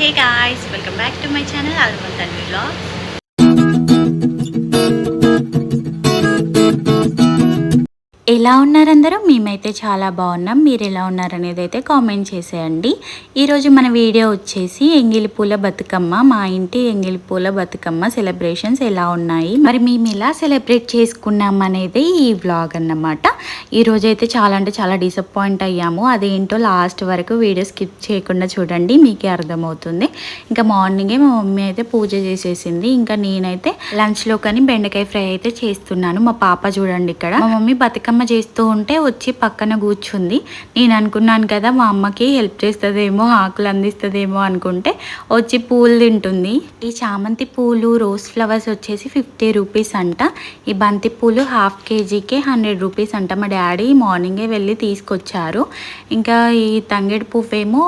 Hey guys welcome back to my channel అల్వన్ Tanvi vlogs ఎలా ఉన్నారందరూ? మేమైతే చాలా బాగున్నాం. మీరు ఎలా ఉన్నారనేది అయితే కామెంట్ చేసేయండి. ఈరోజు మన వీడియో వచ్చేసి ఎంగిలి పూల బతుకమ్మ. మా ఇంటి ఎంగిలి పూల బతుకమ్మ సెలబ్రేషన్స్ ఎలా ఉన్నాయి? మరి మేము ఎలా సెలబ్రేట్ చేసుకున్నాం అనేది ఈ వ్లాగ్ అన్నమాట. ఈరోజు అయితే చాలా అంటే చాలా డిసప్పాయింట్ అయ్యాము. అదేంటో లాస్ట్ వరకు వీడియో స్కిప్ చేయకుండా చూడండి మీకే అర్థమవుతుంది. ఇంకా మార్నింగే మా మమ్మీ అయితే పూజ చేసేసింది. ఇంకా నేనైతే లంచ్లో కానీ బెండకాయ ఫ్రై అయితే చేస్తున్నాను. మా పాప చూడండి ఇక్కడ. మా మమ్మీ బతుకమ్మ చేస్తూ ఉంటే వచ్చి పక్కన కూర్చుంది. నేను అనుకున్నాను కదా మా అమ్మకి హెల్ప్ చేస్తుందేమో ఆకులు అందిస్తుందేమో అనుకుంటే వచ్చి పూలు తింటుంది. ఈ చామంతి పూలు రోజ్ ఫ్లవర్స్ వచ్చేసి ఫిఫ్టీ రూపీస్ అంట. ఈ బంతి పూలు హాఫ్ కేజీకే హండ్రెడ్ రూపీస్ అంట. మా డాడీ మార్నింగే వెళ్ళి తీసుకొచ్చారు. ఇంకా ఈ తంగేడు పువ్వేమో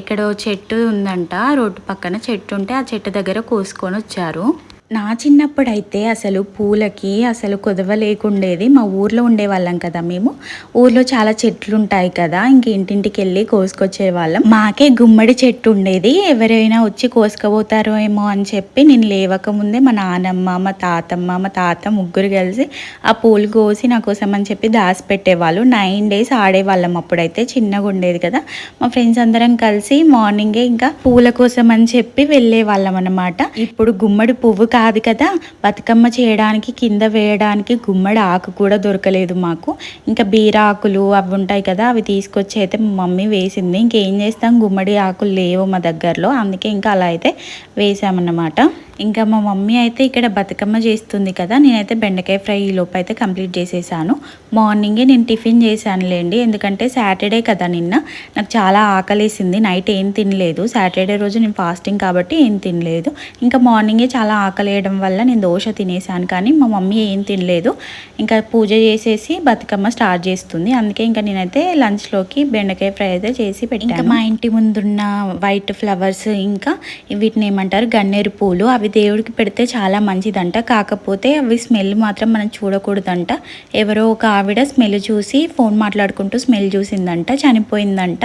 ఎక్కడో చెట్టు ఉందంట. రోడ్డు పక్కన చెట్టు ఉంటే ఆ చెట్టు దగ్గర కోసుకొని వచ్చారు. నా చిన్నప్పుడైతే అసలు పూలకి అసలు కుదవ లేకుండేది. మా ఊర్లో ఉండేవాళ్ళం కదా మేము. ఊర్లో చాలా చెట్లు ఉంటాయి కదా ఇంక ఇంటింటికి వెళ్ళి కోసుకొచ్చే వాళ్ళం మాకే గుమ్మడి చెట్టు ఉండేది ఎవరైనా వచ్చి కోసుకపోతారో ఏమో అని చెప్పి నేను లేవకముందే మా నానమ్మ మా తాతమ్మ మా తాత ముగ్గురు కలిసి ఆ పూలు కోసి నా కోసం అని చెప్పి దాసి పెట్టేవాళ్ళు నైన్ డేస్ ఆడేవాళ్ళం అప్పుడైతే చిన్నగా ఉండేది కదా. మా ఫ్రెండ్స్ అందరం కలిసి మార్నింగే ఇంకా పూల కోసం అని చెప్పి వెళ్ళే వాళ్ళం అనమాట ఇప్పుడు గుమ్మడి పువ్వు కాదు కదా. బతుకమ్మ చేయడానికి కింద వేయడానికి గుమ్మడి ఆకు కూడా దొరకలేదు మాకు. ఇంకా బీర ఆకులు అవి ఉంటాయి కదా అవి తీసుకొచ్చి అయితే మా మమ్మీ వేసింది. ఇంకేం చేస్తాం? గుమ్మడి ఆకులు లేవు మా దగ్గరలో. అందుకే ఇంకా అలా అయితే వేసామన్నమాట. ఇంకా మా మమ్మీ అయితే ఇక్కడ బతుకమ్మ చేస్తుంది కదా నేనైతే బెండకాయ ఫ్రై ఈ లోపు అయితే కంప్లీట్ చేసేసాను. మార్నింగే నేను టిఫిన్ చేశానులేండి ఎందుకంటే సాటర్డే కదా నిన్న. నాకు చాలా ఆకలేసింది నైట్ ఏం తినలేదు. సాటర్డే రోజు నేను ఫాస్టింగ్ కాబట్టి ఏం తినలేదు. ఇంకా మార్నింగే చాలా ఆకలేయడం వల్ల నేను దోశ తినేసాను కానీ మా మమ్మీ ఏం తినలేదు. ఇంకా పూజ చేసేసి బతుకమ్మ స్టార్ట్ చేస్తుంది. అందుకే ఇంకా నేనైతే లంచ్లోకి బెండకాయ ఫ్రై అయితే చేసి పెట్టాను. మా ఇంటి ముందున్న వైట్ ఫ్లవర్స్ ఇంకా వీటిని ఏమంటారు గన్నేరు పూలు అవి అవి దేవుడికి పెడితే చాలా మంచిదంట. కాకపోతే అవి స్మెల్ మాత్రం మనం చూడకూడదంట. ఎవరో ఒక ఆవిడ స్మెల్ చూసి ఫోన్ మాట్లాడుకుంటూ స్మెల్ చూసిందంట చనిపోయిందంట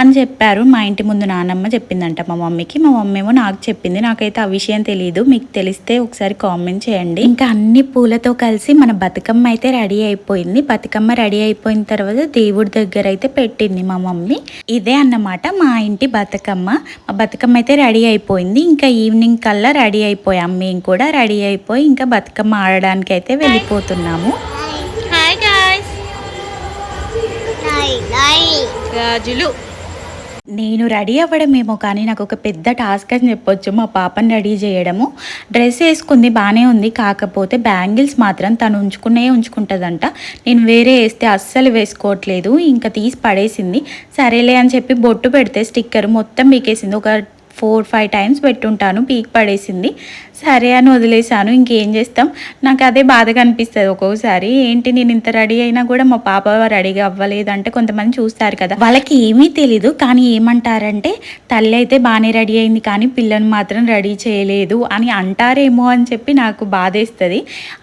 అని చెప్పారు. మా ఇంటి ముందు నానమ్మ చెప్పిందంట మా మమ్మీకి. మా మమ్మీ ఏమో నాకు చెప్పింది. నాకైతే ఆ విషయం తెలియదు మీకు తెలిస్తే ఒకసారి కామెంట్ చేయండి. ఇంకా అన్ని పూలతో కలిసి మన బతుకమ్మ అయితే రెడీ అయిపోయింది. బతుకమ్మ రెడీ అయిపోయిన తర్వాత దేవుడి దగ్గర అయితే పెట్టింది మా మమ్మీ. ఇదే అన్నమాట మా ఇంటి బతుకమ్మ. మా బతుకమ్మ అయితే రెడీ అయిపోయింది. ఇంకా ఈవినింగ్ కల్లా రెడీ అయిపోయాం. మేము కూడా రెడీ అయిపోయి ఇంకా బతుకమ్మ ఆడడానికి అయితే వెళ్ళిపోతున్నాము హాయ్ గాయ్స్ గాజులు నేను రెడీ అవ్వడమేమో కానీ నాకు ఒక పెద్ద టాస్క్ అని చెప్పొచ్చు. మా పాపని రెడీ చేయడము. డ్రెస్ వేసుకుంది బాగానే ఉంది. కాకపోతే బ్యాంగిల్స్ మాత్రం తను ఉంచుకునే ఉంచుకుంటుందంట. నేను వేరే వేస్తే అస్సలు వేసుకోవట్లేదు. ఇంకా తీసి పడేసింది. సరేలే అని చెప్పి బొట్టు పెడితే స్టిక్కర్ మొత్తం పీకేసింది. ఒక ఫోర్ ఫైవ్ టైమ్స్ పెట్టుంటాను. పీక్ పడేసింది. సరే అని వదిలేసాను ఇంకేం చేస్తాం? నాకు అదే బాధగా అనిపిస్తుంది ఒక్కొక్కసారి ఏంటి నేను ఇంత రెడీ అయినా కూడా మా పాప రెడీగా అవ్వలేదంటే కొంతమంది చూస్తారు కదా. వాళ్ళకి ఏమీ తెలీదు కానీ ఏమంటారంటే తల్లి అయితే బాగానే రెడీ అయింది కానీ పిల్లని మాత్రం రెడీ చేయలేదు అని అంటారేమో అని చెప్పి నాకు బాధేస్తుంది.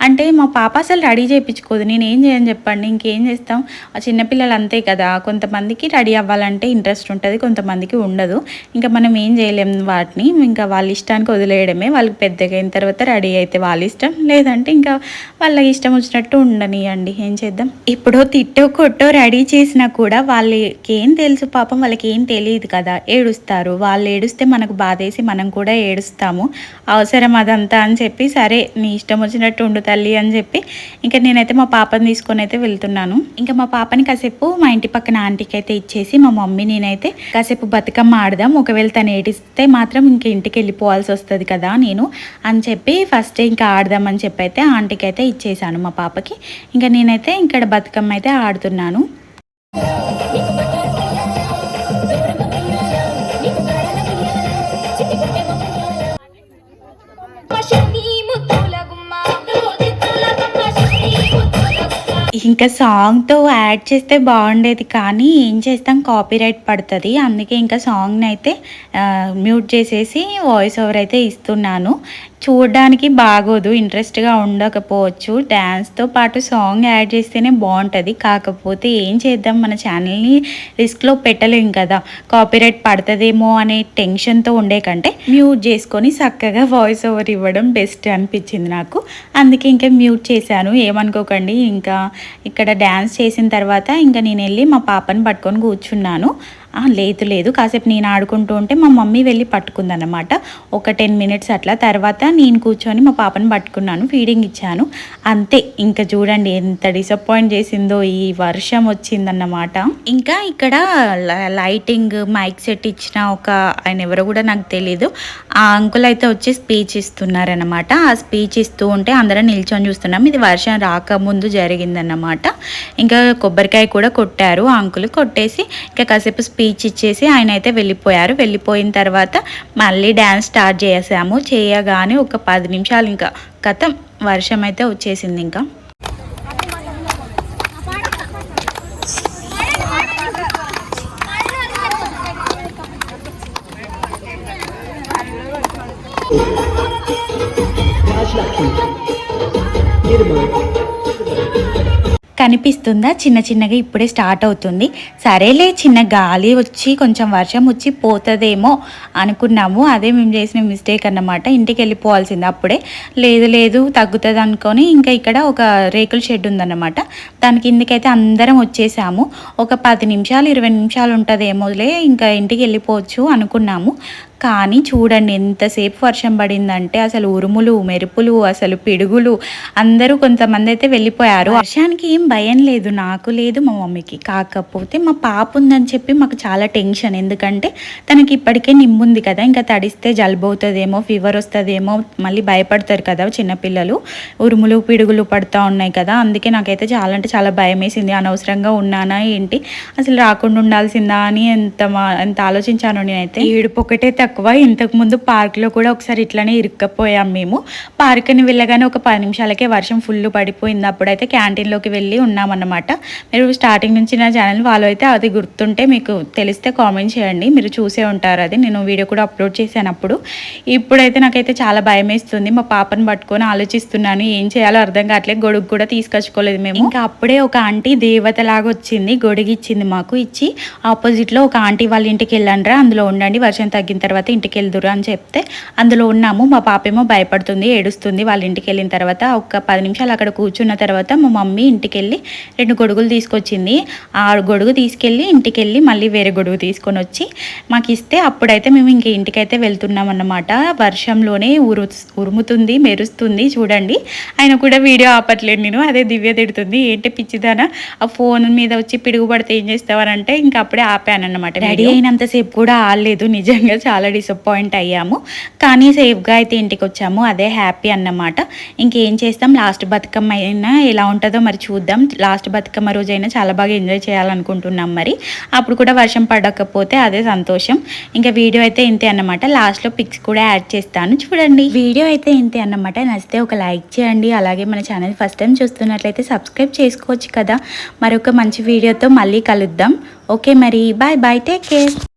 అంటే మా పాప అసలు రెడీ చేయించుకోదు. నేను ఏం చేయని చెప్పండి ఇంకేం చేస్తాం? ఆ చిన్నపిల్లలు అంతే కదా. కొంతమందికి రెడీ అవ్వాలంటే ఇంట్రెస్ట్ ఉంటుంది కొంతమందికి ఉండదు. ఇంకా మనం ఏం చేయలేం వాటిని. ఇంకా వాళ్ళ ఇష్టానికి వదిలేయడమే వాళ్ళకి పెద్ద అయిన తర్వాత రెడీ అయితే వాళ్ళ ఇష్టం. లేదంటే ఇంకా వాళ్ళకి ఇష్టం వచ్చినట్టు ఉండనియండి. ఏం చేద్దాం? ఇప్పుడు తిట్టో కొట్టో రెడీ చేసినా కూడా వాళ్ళకి ఏం తెలుసు పాపం వాళ్ళకి ఏం తెలియదు కదా. ఏడుస్తారు. వాళ్ళు ఏడుస్తే మనకు బాధేసి మనం కూడా ఏడుస్తాము. అవసరం అదంతా అని చెప్పి సరే నీ ఇష్టం వచ్చినట్టు ఉండు తల్లి అని చెప్పి ఇంకా నేనైతే మా పాపని తీసుకొని అయితే వెళ్తున్నాను. ఇంకా మా పాపని కాసేపు మా ఇంటి పక్కన ఆంటీకి అయితే ఇచ్చేసి మా మమ్మీ నేనైతే కాసేపు బతుకమ్మ ఆడదాం. ఒకవేళ తను ఏడిస్తే మాత్రం ఇంక ఇంటికి వెళ్ళిపోవాల్సి వస్తుంది కదా నేను. అని చెప్పి ఫస్ట్ ఇంకా ఆడదామని చెప్పి అయితే ఆంటీకి అయితే ఇచ్చేసాను మా పాపకి. ఇంకా నేనైతే ఇక్కడ బతుకమ్మ అయితే ఆడుతున్నాను. ఇంకా సాంగ్తో యాడ్ చేస్తే బాగుండేది. కానీ ఏం చేస్తాం కాపీరైట్ పడుతుంది. అందుకే ఇంకా సాంగ్ని అయితే మ్యూట్ చేసేసి వాయిస్ ఓవర్ అయితే ఇస్తున్నాను. చూడడానికి బాగోదు ఇంట్రెస్ట్గా ఉండకపోవచ్చు. డ్యాన్స్తో పాటు సాంగ్ యాడ్ చేస్తేనే బాగుంటుంది కాకపోతే ఏం చేద్దాం? మన ఛానల్ని రిస్క్లో పెట్టలేం కదా. కాపీరైట్ పడుతుందేమో అనే టెన్షన్తో ఉండే కంటే మ్యూట్ చేసుకొని చక్కగా వాయిస్ ఓవర్ ఇవ్వడం బెస్ట్ అనిపించింది నాకు. అందుకే ఇంకా మ్యూట్ చేశాను. ఏమనుకోకండి. ఇంకా ఇక్కడ డ్యాన్స్ చేసిన తర్వాత ఇంకా నేను వెళ్ళి మా పాపని పట్టుకొని కూర్చున్నాను. లేదు లేదు. కాసేపు నేను ఆడుకుంటూ ఉంటే మా మమ్మీ వెళ్ళి పట్టుకుందన్నమాట. ఒక టెన్ మినిట్స్ అట్లా తర్వాత నేను కూర్చొని మా పాపని పట్టుకున్నాను ఫీడింగ్ ఇచ్చాను. అంతే. ఇంకా చూడండి ఎంత డిసప్పాయింట్ చేసిందో ఈ వర్షం వచ్చిందన్నమాట. ఇంకా ఇక్కడ లైటింగ్ మైక్ సెట్ ఇచ్చిన ఒక ఆయన ఎవరో కూడా నాకు తెలీదు. ఆ అంకుల్ అయితే వచ్చి స్పీచ్ ఇస్తున్నారనమాట ఆ స్పీచ్ ఇస్తూ ఉంటే అందరం నిల్చొని చూస్తున్నాం. ఇది వర్షం రాకముందు జరిగిందన్నమాట. ఇంకా కొబ్బరికాయ కూడా కొట్టారు. ఆ అంకుల్ కొట్టేసి ఇంకా కాసేపు స్పీచ్ స్పీచ్ ఇచ్చేసి ఆయన అయితే వెళ్ళిపోయారు. వెళ్ళిపోయిన తర్వాత మళ్ళీ డ్యాన్స్ స్టార్ట్ చేసాము చేయగానే ఒక పది నిమిషాలు ఇంకా కథం వర్షం అయితే వచ్చేసింది ఇంకా. కనిపిస్తుందా? చిన్న చిన్నగా ఇప్పుడే స్టార్ట్ అవుతుంది. సరేలే చిన్న గాలి వచ్చి కొంచెం వర్షం వచ్చి పోతుందేమో అనుకున్నాము. అదే మేము చేసిన మిస్టేక్ అన్నమాట. ఇంటికి వెళ్ళిపోవాల్సింది అప్పుడే. లేదు లేదు తగ్గుతుంది అనుకొని ఇంకా ఇక్కడ ఒక రేకుల షెడ్ ఉందన్నమాట. దాని కిందకైతే అందరం వచ్చేసాము. ఒక పది నిమిషాలు ఇరవై నిమిషాలు ఉంటుందేమోలే ఇంకా ఇంటికి వెళ్ళిపోవచ్చు అనుకున్నాము. కానీ చూడండి ఎంతసేపు వర్షం పడిందంటే అసలు ఉరుములు మెరుపులు అసలు పిడుగులు అందరూ కొంతమంది అయితే వెళ్ళిపోయారు. వర్షానికి ఏం భయం లేదు నాకు లేదు మా మమ్మీకి. కాకపోతే మా పాప ఉందని చెప్పి మాకు చాలా టెన్షన్. ఎందుకంటే తనకి ఇప్పటికే నిమ్ముంది కదా ఇంకా తడిస్తే జలుబు అవుతుందేమో ఫీవర్ వస్తుందేమో మళ్ళీ భయపడతారు కదా చిన్నపిల్లలు. ఉరుములు పిడుగులు పడుతూ ఉన్నాయి కదా అందుకే నాకైతే చాలా అంటే చాలా భయం వేసింది అనవసరంగా ఉన్నానా ఏంటి అసలు రాకుండా ఉండాల్సిందా అని ఎంత ఎంత ఆలోచించాను నేనైతే. ఏడుపు ఒకటే తక్కువ తక్కువ. ఇంతకుముందు పార్క్లో కూడా ఒకసారి ఇట్లానే ఇరుక్కపోయాం మేము. పార్క్ని వెళ్ళగానే ఒక పది నిమిషాలకే వర్షం ఫుల్ పడిపోయింది. అప్పుడైతే క్యాంటీన్లోకి వెళ్ళి ఉన్నామన్నమాట. మీరు స్టార్టింగ్ నుంచి నా ఛానల్ ఫాలో అయితే అది గుర్తుంటే మీకు తెలిస్తే కామెంట్ చేయండి. మీరు చూసే ఉంటారు అది. నేను వీడియో కూడా అప్లోడ్ చేశాను అప్పుడు. ఇప్పుడైతే నాకైతే చాలా భయం వేస్తుంది. మా పాపను పట్టుకొని ఆలోచిస్తున్నాను. ఏం చేయాలో అర్థం కావట్లేదు. గొడుగు కూడా తీసుకొచ్చుకోలేదు మేము. ఇంకా అప్పుడే ఒక ఆంటీ దేవతలాగా వచ్చింది. గొడుగు ఇచ్చింది మాకు. ఇచ్చి ఆపోజిట్లో ఒక ఆంటీ వాళ్ళ ఇంటికి వెళ్ళండి అందులో ఉండండి. వర్షం తగ్గిన తర్వాత ఇంటికి వెళ్దురు అని చెప్తే అందులో ఉన్నాము. మా పాప ఏమో భయపడుతుంది ఏడుస్తుంది. వాళ్ళ ఇంటికి వెళ్ళిన తర్వాత ఒక పది నిమిషాలు అక్కడ కూర్చున్న తర్వాత మా మమ్మీ ఇంటికి వెళ్ళి రెండు గొడుగులు తీసుకొచ్చింది. ఆ గొడుగు తీసుకెళ్ళి ఇంటికి వెళ్ళి మళ్ళీ వేరే గొడుగు తీసుకొని వచ్చి మాకు ఇస్తే అప్పుడైతే మేము ఇంక ఇంటికైతే వెళ్తున్నాం అన్నమాట. వర్షంలోనే ఉరు ఉరుముతుంది మెరుస్తుంది చూడండి. ఆయన కూడా వీడియో ఆపట్లేదు నేను. అదే దివ్య తిడుతుంది. ఏంటి పిచ్చిదానా? ఆ ఫోన్ మీద వచ్చి పిడుగు పడితే ఏం చేస్తావనంటే ఇంకా అప్పుడే ఆపాను అనమాట రెడీ అయినంతసేపు కూడా ఆడలేదు. నిజంగా చాలా డిసప్పాయింట్ అయ్యాము. కానీ సేఫ్గా అయితే ఇంటికి వచ్చాము అదే హ్యాపీ అన్నమాట. ఇంకేం చేస్తాం? లాస్ట్ బతుకమ్మ అయినా ఎలా ఉంటుందో మరి చూద్దాం. లాస్ట్ బతుకమ్మ రోజైనా చాలా బాగా ఎంజాయ్ చేయాలనుకుంటున్నాం మరి. అప్పుడు కూడా వర్షం పడకపోతే అదే సంతోషం. ఇంకా వీడియో అయితే ఇంతే అన్నమాట. లాస్ట్లో పిక్స్ కూడా యాడ్ చేస్తాను. చూడండి. వీడియో అయితే ఇంతే అన్నమాట. నచ్చితే ఒక లైక్ చేయండి. అలాగే మన ఛానల్ ఫస్ట్ టైం చూస్తున్నట్లయితే సబ్స్క్రైబ్ చేసుకోవచ్చు కదా. మరొక మంచి వీడియోతో మళ్ళీ కలుద్దాం. ఓకే మరి. Bye bye take care